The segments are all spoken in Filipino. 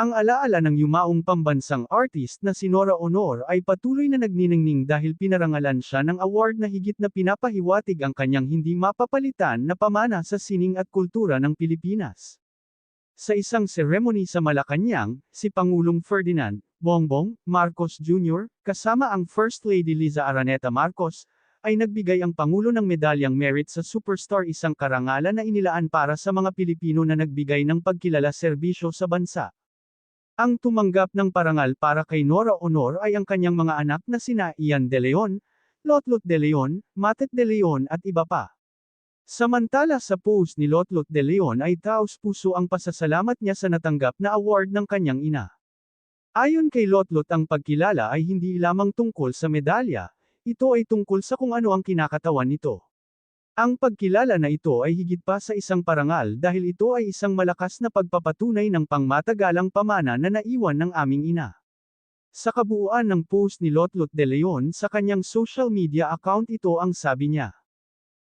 Ang alaala ng yumaong pambansang artist na si Nora Honor ay patuloy na nagniningning dahil pinarangalan siya ng award na higit na pinapahiwatig ang kanyang hindi mapapalitan na pamana sa sining at kultura ng Pilipinas. Sa isang seremony sa Malacanang, si Pangulong Ferdinand Bongbong Marcos Jr., kasama ang First Lady Liza Araneta Marcos, ay nagbigay ang Pangulo ng Medalyang Merit sa Superstar isang karangalan na inilaan para sa mga Pilipino na nagbigay ng pagkilala serbisyo sa bansa. Ang tumanggap ng parangal para kay Nora Honor ay ang kanyang mga anak na sina Ian De Leon, Lotlot De Leon, Matet De Leon at iba pa. Samantala sa post ni Lotlot De Leon ay taos puso ang pasasalamat niya sa natanggap na award ng kanyang ina. Ayon kay Lotlot ang pagkilala ay hindi lamang tungkol sa medalya, ito ay tungkol sa kung ano ang kinakatawan nito. Ang pagkilala na ito ay higit pa sa isang parangal dahil ito ay isang malakas na pagpapatunay ng pangmatagalang pamana na naiwan ng aming ina. Sa kabuuan ng post ni Lotlot de Leon sa kanyang social media account ito ang sabi niya.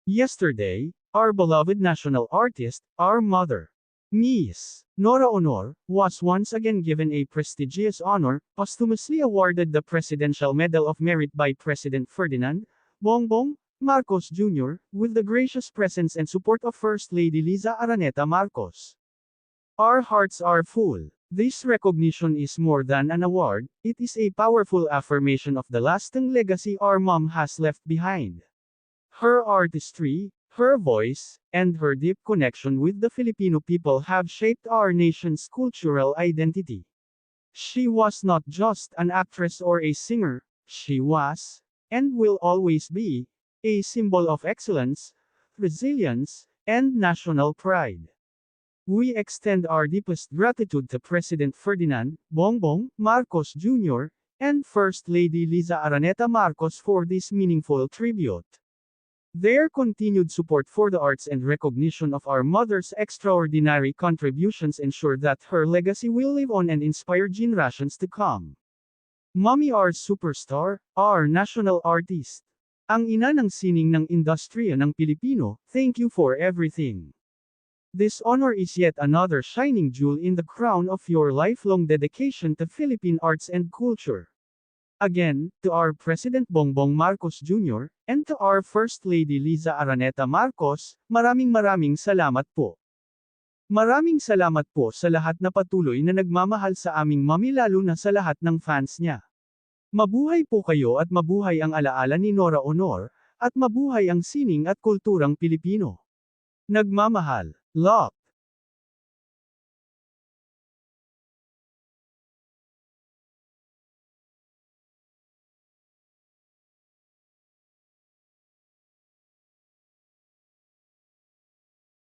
Yesterday, our beloved national artist, our mother, Miss Nora Honor, was once again given a prestigious honor, posthumously awarded the Presidential Medal of Merit by President Ferdinand Bongbong Marcos Jr., with the gracious presence and support of First Lady Liza Araneta Marcos. Our hearts are full. This recognition is more than an award, it is a powerful affirmation of the lasting legacy our mom has left behind. Her artistry, her voice, and her deep connection with the Filipino people have shaped our nation's cultural identity. She was not just an actress or a singer, she was, and will always be, a symbol of excellence, resilience, and national pride. We extend our deepest gratitude to President Ferdinand Bongbong Marcos Jr. and First Lady Liza Araneta Marcos for this meaningful tribute. Their continued support for the arts and recognition of our mother's extraordinary contributions ensure that her legacy will live on and inspire generations to come. Mommy our superstar, our national artist. Ang ina ng sining ng industriya ng Pilipino, thank you for everything. This honor is yet another shining jewel in the crown of your lifelong dedication to Philippine arts and culture. Again, to our President Bongbong Marcos Jr., and to our First Lady Liza Araneta Marcos, maraming maraming salamat po. Maraming salamat po sa lahat na patuloy na nagmamahal sa aming mami lalo na sa lahat ng fans niya. Mabuhay po kayo at mabuhay ang alaala ni Nora Honor, at mabuhay ang sining at kulturang Pilipino. Nagmamahal, Locke.